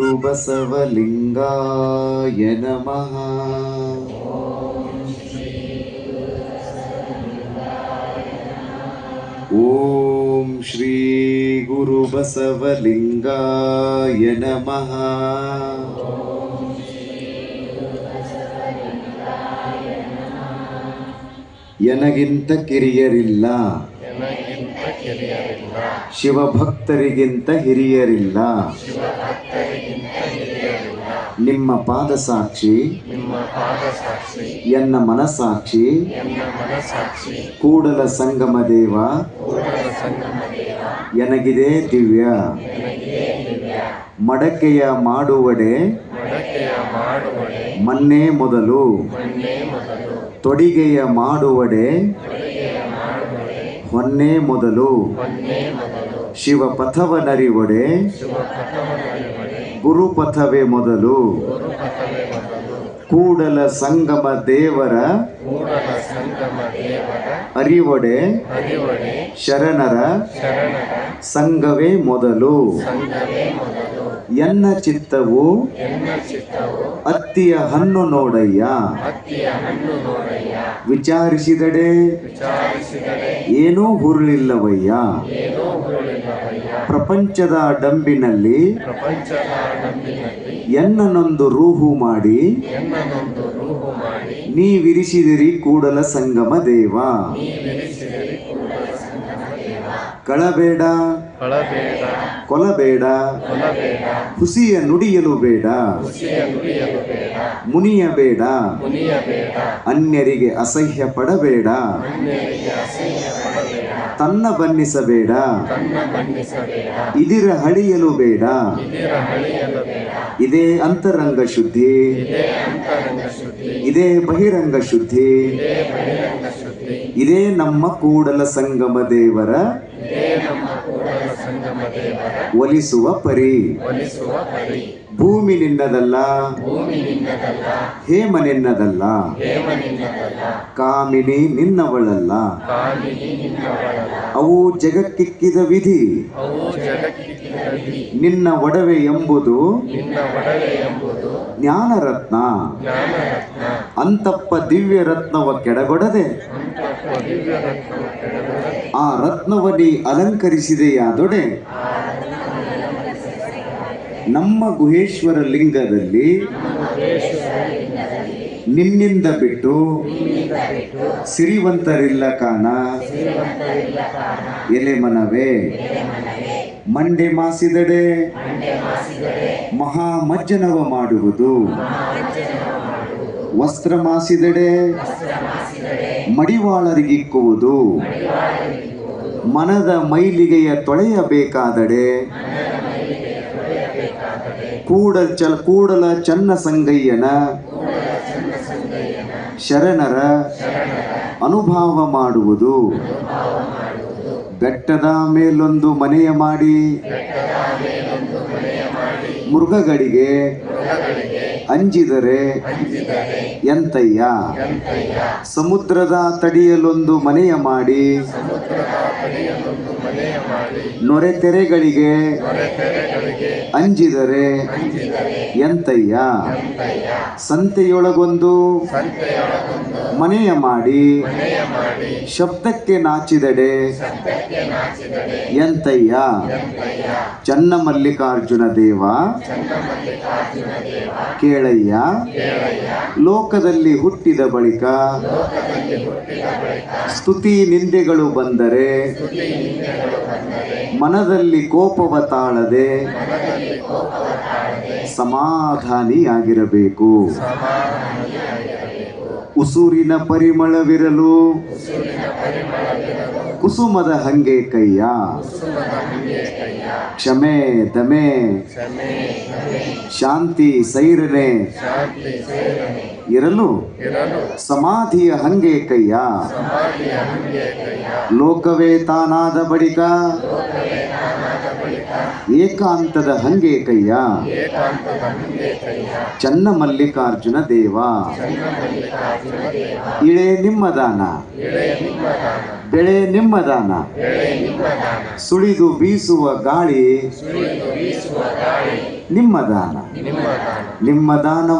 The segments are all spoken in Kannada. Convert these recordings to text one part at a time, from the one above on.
ಗುರು ಬಸವಲಿಂಗಾಯ ನಮಃ ಓಂ ಶ್ರೀ ಗುರು ಬಸವಲಿಂಗಾಯ ನಮಃ ಎನಗಿಂತ ಕಿರಿಯರಿಲ್ಲ ನನಗಿಂತ ಕಿರಿಯರಿಲ್ಲ ಶಿವಭಕ್ತರಿಗಿಂತ ಹಿರಿಯರಿಲ್ಲ ನಿಮ್ಮ ಪಾದ ಸಾಕ್ಷಿ ಎನ್ನ ಮನಸಾಕ್ಷಿ ಕೂಡಲ ಸಂಗಮ ದೇವ. ಎನಗಿದೆ ದಿವ್ಯ. ಮಡಕೆಯ ಮಾಡುವಡೆ. ಮನ್ನೇ ಮೊದಲು. ತೊಡಿಗೆಯ ಮಾಡುವಡೆ. ಹೊನ್ನೇ ಮೊದಲು. ಶಿವ ಮೊದಲು. ನರಿವಡೆ. ಶಿವಪಥವನರಿವಡೆ ಗುರುಪಥವೇ ಮೊದಲು. ಕೂಡಲ ಸಂಗಮ ದೇವರ ಅರಿವಡೆ ಶರಣರ ಸಂಘವೇ ಮೊದಲು. ಎನ್ನ ಚಿತ್ತವು ಅತ್ತಿಯ ಹಣ್ಣು ನೋಡಯ್ಯ. ವಿಚಾರಿಸಿದಡೆ. ಏನೂ ಹುರುಳಿಲ್ಲವಯ್ಯ. ಪ್ರಪಂಚದ ಡಂಬಿನಲ್ಲಿ ಎನ್ನನೊಂದು ರೂಹು ಮಾಡಿ. ನೀವಿರಿಸಿದಿರಿ ಕೂಡಲ ಸಂಗಮ ದೇವ. ಕಳಬೇಡ. ಕೊಲಬೇಡ. ಹುಸಿಯ ನುಡಿಯಲು ಬೇಡ. ಮುನಿಯ ಬೇಡ. ಅನ್ಯರಿಗೆ ಅಸಹ್ಯ ಪಡಬೇಡ. ತನ್ನ ಬನ್ನಿಸಬೇಡ ಬಣ್ಣಿಸಬೇಡ. ಇದಿರ ಹಳಿಯಲು ಬೇಡ. ಇದಿರ ಹಳಿಯಲು ಬೇಡ. ಇದೇ ಅಂತರಂಗ ಶುದ್ಧಿ. ಇದೇ ಬಹಿರಂಗ ಶುದ್ಧಿ. ಇದೇ ನಮ್ಮ ಕೂಡಲ ಸಂಗಮ ದೇವರ ಇದೇ ನಮ್ಮ ಕೂಡಲ ಸಂಗಮ ದೇವರ ಒಲಿಸುವ ಪರಿ. ಭೂಮಿ ನಿನ್ನದಲ್ಲ ಹೇಮ ನಿನ್ನದಲ್ಲ ಕಾಮಿನಿ ನಿನ್ನವಳಲ್ಲ. ಅವು ಜಗಕ್ಕಿಕ್ಕಿದ ವಿಧಿ. ನಿನ್ನ ಒಡವೆ ಎಂಬುದು ಜ್ಞಾನರತ್ನ. ಅಂತಪ್ಪ ದಿವ್ಯ ರತ್ನವ ಕೆಡಗೊಡದೆ. ಆ ರತ್ನವನಿ ಅಲಂಕರಿಸಿದೆಯಾದೊಡೆ ನಮ್ಮ ಗುಹೇಶ್ವರ ಲಿಂಗದಲ್ಲಿ ನಿನ್ನಿಂದ ಬಿಟ್ಟು ಸಿರಿವಂತರಿಲ್ಲ ಕಾಣ. ಎಲೆ ಮನವೇ. ಮಂಡೆ ಮಾಸಿದಡೆ ಮಹಾಮಜ್ಜನವ ಮಾಡುವುದು. ವಸ್ತ್ರ ಮಾಸಿದಡೆ ಮಡಿವಾಳರಿಗಿಕ್ಕುವುದು ಮನದ ಮೈಲಿಗೆಯ ತೊಳೆಯಬೇಕಾದಡೆ ಕೂಡ ಚಲ, ಕೂಡಲ ಚನ್ನ ಸಂಗಯ್ಯನ ಶರಣರ ಅನುಭಾವ ಮಾಡುವುದು. ಬೆಟ್ಟದ ಮೇಲೊಂದು ಮನೆಯ ಮಾಡಿ ಮೃಗಗಳಿಗೆ ಅಂಜಿದರೆ ಎಂತಯ್ಯ? ಸಮುದ್ರದ ತಡಿಯಲೊಂದು ಮನೆಯ ಮಾಡಿ ನೊರೆ ತೆರೆಗಳಿಗೆ ಅಂಜಿದರೆ ಎಂತಯ್ಯ? ಸಂತೆಯೊಳಗೊಂದು ಮನೆಯ ಮಾಡಿ ಶಬ್ದಕ್ಕೆ ನಾಚಿದಡೆ ಎಂತಯ್ಯ? ಚನ್ನ ಮಲ್ಲಿಕಾರ್ಜುನ ದೇವ ಕೇಳಯ್ಯ, ಲೋಕದಲ್ಲಿ ಹುಟ್ಟಿದ ಬಳಿಕ ಸ್ತುತಿ ನಿಂದೆಗಳು ಬಂದರೆ ಮನದಲ್ಲಿ ಕೋಪವ ತಾಳದೆ ಸಮಾಧಾನಿಯಾಗಿರಬೇಕು. ಉಸೂರಿನ ಪರಿಮಳವಿರಲು ಕುಸುಮದ ಹಂಗೆ ಕೈಯ. ಕ್ಷಮೆ, ದಮೆ. ಶಾಂತಿ, ಸೈರನೆ. ಇರಲು ಸಮಾಧಿಯ ಹಂಗೆ ಕೈಯ. ಲೋಕವೇ ತಾನಾದ ಬಳಿಕ ಏಕಾಂತದ ಹಂಗೆ ಕೈಯ. ಚನ್ನ ಮಲ್ಲಿಕಾರ್ಜುನ ದೇವ. ಇಳೆ ನಿಮ್ಮ ದಾನ. ಎಳೆ ನಿಮ್ಮ ದಾನ ಬೆಳೆ ನಿಮ್ಮ ದಾನ. ಎಳೆ ನಿಮ್ಮ ದಾನ ಸುಳಿದು ಬೀಸುವ ಗಾಳಿ. ನಿಮ್ಮದಾನ ನಿಮ್ಮ ದಾನ. ನಿಮ್ಮ ದಾನ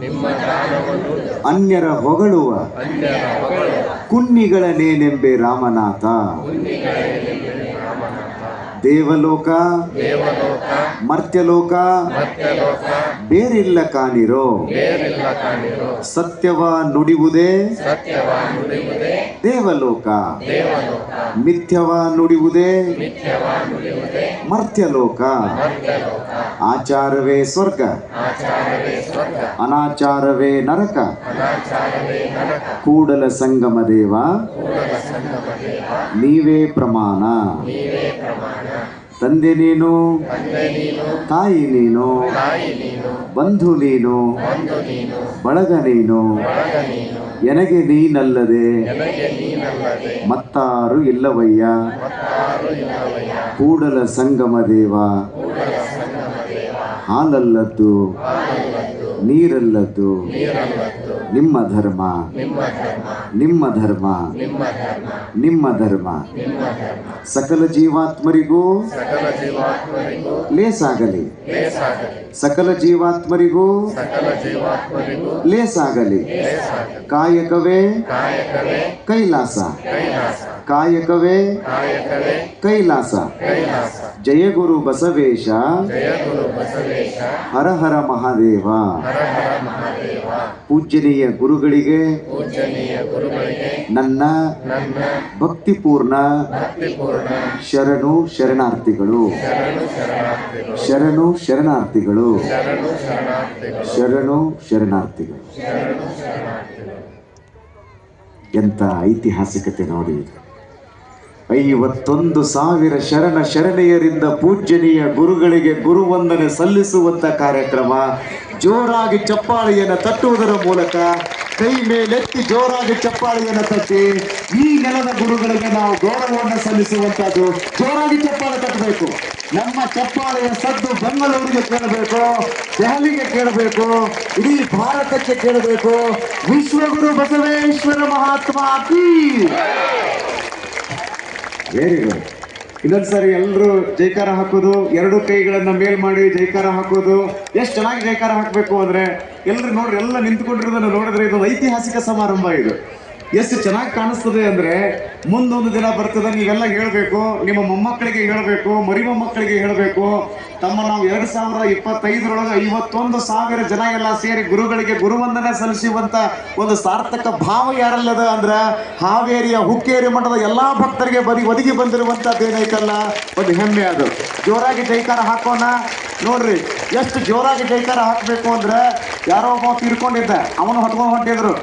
ನಿಮ್ಮ ದಾನವನ್ನುಂಡು. ಅನ್ಯರ ಹೊಗಳುವ. ಅನ್ಯರ ನೇನೆಂಬೆ ರಾಮನಾಥ. ದೇವಲೋಕ ದೇವಲೋಕ ಮರ್ತ್ಯಲೋಕ ಮರ್ತ್ಯಲೋಕ ಬೇರಿಲ್ಲ ಕಾಣಿರೋ ಬೇರಿಲ್ಲ ಕಾಣಿರೋ ಸತ್ಯವ ನುಡಿವುದೇ ದೇವಲೋಕ ದೇವಲೋಕ ಮಿಥ್ಯವ ನುಡಿವುದೇ ಮರ್ತ್ಯಲೋಕ ಆಚಾರವೇ ಸ್ವರ್ಗ. ಅನಾಚಾರವೇ ನರಕ. ಕೂಡಲ ಸಂಗಮ ದೇವ. ನೀವೇ ಪ್ರಮಾಣ. ತಂದೆ ನೀನು. ತಾಯಿ ನೀನು. ಬಂಧು ನೀನು. ಬಳಗ ನೀನು. ನನಗೆ ನೀನಲ್ಲದೆ. ಮತ್ತಾರು ಇಲ್ಲವಯ್ಯ. ಕೂಡಲ ಸಂಗಮ ದೇವ. ಹಾಲಲ್ಲದ್ದು, ನೀರಲ್ಲದ್ದು, ನಿಮ್ಮ ಧರ್ಮ ನಿಮ್ಮ ಧರ್ಮ ನಿಮ್ಮ ಧರ್ಮ. ಸಕಲ ಜೀವಾತ್ಮರಿಗೂ ಲೇಸಾಗಲಿ. ಸಕಲ ಜೀವಾತ್ಮರಿಗೂ ಲೇಸಾಗಲಿ. ಕಾಯಕವೇ ಕೈಲಾಸ. ಕಾಯಕವೇ ಕೈಲಾಸ. ಜಯ ಗುರು ಬಸವೇಶ. ಹರ ಹರ ಮಹಾದೇವ. ಪೂಜ್ಯನೀಯ ಗುರುಗಳಿಗೆ. ಪೂಜನೀಯ ಗುರುಗಳಿಗೆ. ನನ್ನ ಭಕ್ತಿಪೂರ್ಣ ಶರಣು ಶರಣಾರ್ಥಿಗಳು. ಶರಣು ಶರಣಾರ್ಥಿಗಳು. ಶರಣು ಶರಣಾರ್ಥಿಗಳು. ಶರಣು ಶರಣಾರ್ಥಿಗಳು. ಶರಣು ಶರಣಾರ್ಥಿಗಳು. ಶರಣು ಶರಣಾರ್ಥಿಗಳು. ಎಂತ ಐತಿಹಾಸಿಕತೆ ನೋಡಿ. ಐವತ್ತೊಂದು ಸಾವಿರ ಶರಣ ಶರಣೆಯರಿಂದ ಪೂಜ್ಯನೀಯ ಗುರುಗಳಿಗೆ ಗುರುವಂದನೆ ಸಲ್ಲಿಸುವಂತ ಕಾರ್ಯಕ್ರಮ. ಜೋರಾಗಿ ಚಪ್ಪಾಳಿಯನ್ನು ತಟ್ಟುವುದರ ಮೂಲಕ ಕೈ ಮೇಲೆತ್ತಿ ಜೋರಾಗಿ ಚಪ್ಪಾಳಿಯನ್ನು ತಟ್ಟಿ ಈ ನೆಲದ ಗುರುಗಳಿಗೆ ನಾವು ಗೌರವವನ್ನು ಸಲ್ಲಿಸುವಂತದ್ದು ಜೋರಾಗಿ ಚಪ್ಪಾಳೆ ತಟ್ಟಬೇಕು. ನಮ್ಮ ಚಪ್ಪಾಳೆಯ ಸದ್ದು ಬೆಂಗಳೂರಿಗೆ ಕೇಳಬೇಕು, ದೆಹಲಿಗೆ ಕೇಳಬೇಕು, ಇಡೀ ಭಾರತಕ್ಕೆ ಕೇಳಬೇಕು. ವಿಶ್ವಗುರು ಬಸವೇಶ್ವರ ಮಹಾತ್ಮ ವೆರಿ ಗುಡ್ ಇನ್ನೊಂದ್ಸರಿ ಎಲ್ಲರೂ ಜೈಕಾರ ಹಾಕೋದು, ಎರಡು ಕೈಗಳನ್ನ ಮೇಲ್ ಮಾಡಿ ಜೈಕಾರ ಹಾಕೋದು. ಎಷ್ಟು ಚೆನ್ನಾಗಿ ಜೈಕಾರ ಹಾಕಬೇಕು ಅಂದ್ರೆ ಎಲ್ಲರೂ ನೋಡ್ರಿ, ಎಲ್ಲ ನಿಂತ್ಕೊಂಡಿರೋದನ್ನ ನೋಡಿದ್ರೆ ಇದೊಂದು ಐತಿಹಾಸಿಕ ಸಮಾರಂಭ ಇದು. ಎಷ್ಟು ಚೆನ್ನಾಗಿ ಕಾಣಿಸ್ತದೆ ಅಂದ್ರೆ ಮುಂದೊಂದು ದಿನ ಬರ್ತದೆ, ನೀವೆಲ್ಲ ಹೇಳಬೇಕು, ನಿಮ್ಮ ಮೊಮ್ಮಕ್ಕಳಿಗೆ ಹೇಳಬೇಕು, ಮರಿ ಮೊಮ್ಮಕ್ಕಳಿಗೆ ಹೇಳಬೇಕು. ತಮ್ಮ ನಾವು ಎರಡು ಸಾವಿರದ ಇಪ್ಪತ್ತೈದರೊಳಗೆ ಐವತ್ತೊಂದು ಸಾವಿರ ಜನ ಎಲ್ಲ ಸೇರಿ ಗುರುಗಳಿಗೆ ಗುರುವಂದನೆ ಸಲ್ಲಿಸುವಂತ ಒಂದು ಸಾರ್ಥಕ ಭಾವ ಯಾರಲ್ಲದ ಅಂದ್ರೆ ಹಾವೇರಿಯ ಹುಕ್ಕೇರಿ ಮಠದ ಎಲ್ಲಾ ಭಕ್ತರಿಗೆ ಬದಿ ಒದಗಿ ಬಂದಿರುವಂತದ್ದೇನೈತಲ್ಲ ಒಂದು ಹೆಮ್ಮೆ ಅದು. ಜೋರಾಗಿ ಜೈಕಾರ ಹಾಕೋಣ. ನೋಡ್ರಿ, ಎಷ್ಟು ಜೋರಾಗಿ ಜೈಕಾರ ಹಾಕಬೇಕು ಅಂದ್ರೆ ಯಾರೋ ಒಬ್ಬ ತೀರ್ಕೊಂಡಿದ್ದ, ಅವನು ಹೊಟ್ಕೊಂಡು ಹೊಂಟಿದ್ರು.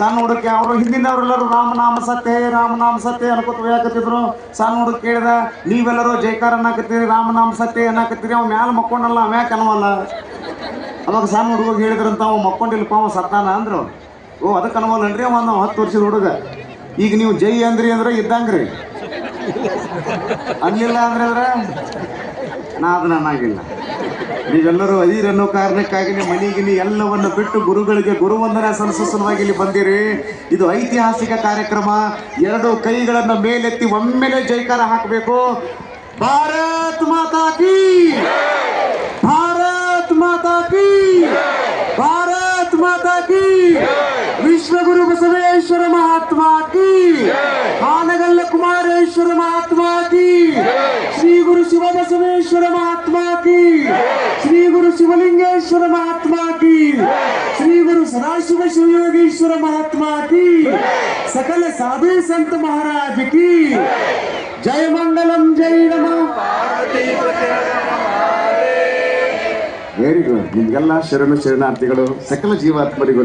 ಸಣ್ಣ ಹುಡುಗಿ ಅವರು ಹಿಂದಿನವರೆಲ್ಲರೂ ರಾಮನಾಮ ಸತ್ಯ ರಾಮನಾಮ ಸತ್ಯ ಅನ್ಕೋತ ಯಾಕತ್ತಿದ್ರು ಸಣ್ಣ ಹುಡುಗ ಕೇಳಿದ, ನೀವೆಲ್ಲರೂ ಜೈಕಾರ ಅನ್ನಕತ್ತೀರಿ ರಾಮನಾಮ ಸತ್ಯ ಅನ್ನಕತ್ತೀರಿ, ಅವ್ ಮ್ಯಾಲ ಮಕ್ಕೊಂಡಲ್ಲ ಮ್ಯಾಕ್ ಅನ್ನವಲ್ಲ ಅವಾಗ ಸಣ್ಣ ಹುಡುಗ ಹೇಳಿದ್ರಂತ, ಅವ್ ಮಕ್ಕೊಂಡಿಲ್ಲಪ್ಪ, ಅವ ಸತ್ತಾನ? ಅಂದ್ರು. ಓ, ಅದಕ್ಕೆ ಅನ್ನವಲ್ಲನ್ರಿ ಅವ ನಾವು ಹತ್ತು ವರ್ಷದ ಹುಡುಗ. ಈಗ ನೀವು ಜೈ ಅಂದ್ರಿ ಅಂದ್ರೆ ಇದ್ದಂಗ್ರಿ. ಅನ್ಲಿಲ್ಲ ಅಂದ್ರೆ ನಾ ಅದು ಅನ್ನಂಗಿಲ್ಲ ನೀವೆಲ್ಲರೂ ಅದೀರ್ ಅನ್ನೋ ಕಾರಣಕ್ಕಾಗಿ ಮನೆಗಿಲಿ ಎಲ್ಲವನ್ನು ಬಿಟ್ಟು ಗುರುಗಳಿಗೆ ಗುರುವಂದನೆ ಸಲ್ಲಿಸೋ ಇಲ್ಲಿ ಬಂದಿರಿ. ಇದು ಐತಿಹಾಸಿಕ ಕಾರ್ಯಕ್ರಮ. ಎರಡು ಕೈಗಳನ್ನು ಮೇಲೆತ್ತಿ ಒಮ್ಮೆಲೆ ಜೈಕಾರ ಹಾಕಬೇಕು. ಭಾರತ್ ಮಾತಾ ಕೀ ಭಾರತ್ ಮಾತಾ ಕೀ ಭಾರತ್ ಮಾತಾ ಕೀ ವಿಶ್ವಗುರು ಬಸವೇಶ್ವರ ಮಹಾತ್ಮ ಕೀ ಆನಗಲ್ಲ ಕುಮಾರೇಶ್ವರ ಮಹಾತ್ಮ ಕೀ ಶ್ರೀ ಗುರು ಶಿವ ಬಸವೇಶ್ವರ ಮಹಾತ್ಮ ಕೀ ಶ್ರೀ ಗುರು ಶಿವಲಿಂಗೇಶ್ವರ ಮಹಾತ್ಮ ಕೀ. ಶ್ರೀ ಗುರು ಸದಾಶಿವ ಶಿವಯೋಗೀಶ್ವರ ಮಹಾತ್ಮ ಕೀ. ಸಕಲ ಸಾಧು ಸಂತ ಮಹಾರಾಜ್ ಕೀ. ಜಯ ಮಂಗಲಂ, ಜೈ ನಮ. ವೆರಿ ಗುಡ್ ನಿಮ್ಗೆಲ್ಲ ಶರಣ ಶರಣಾರ್ಥಿಗಳು, ಸಕಲ ಜೀವಾತ್ಮರಿಗೂ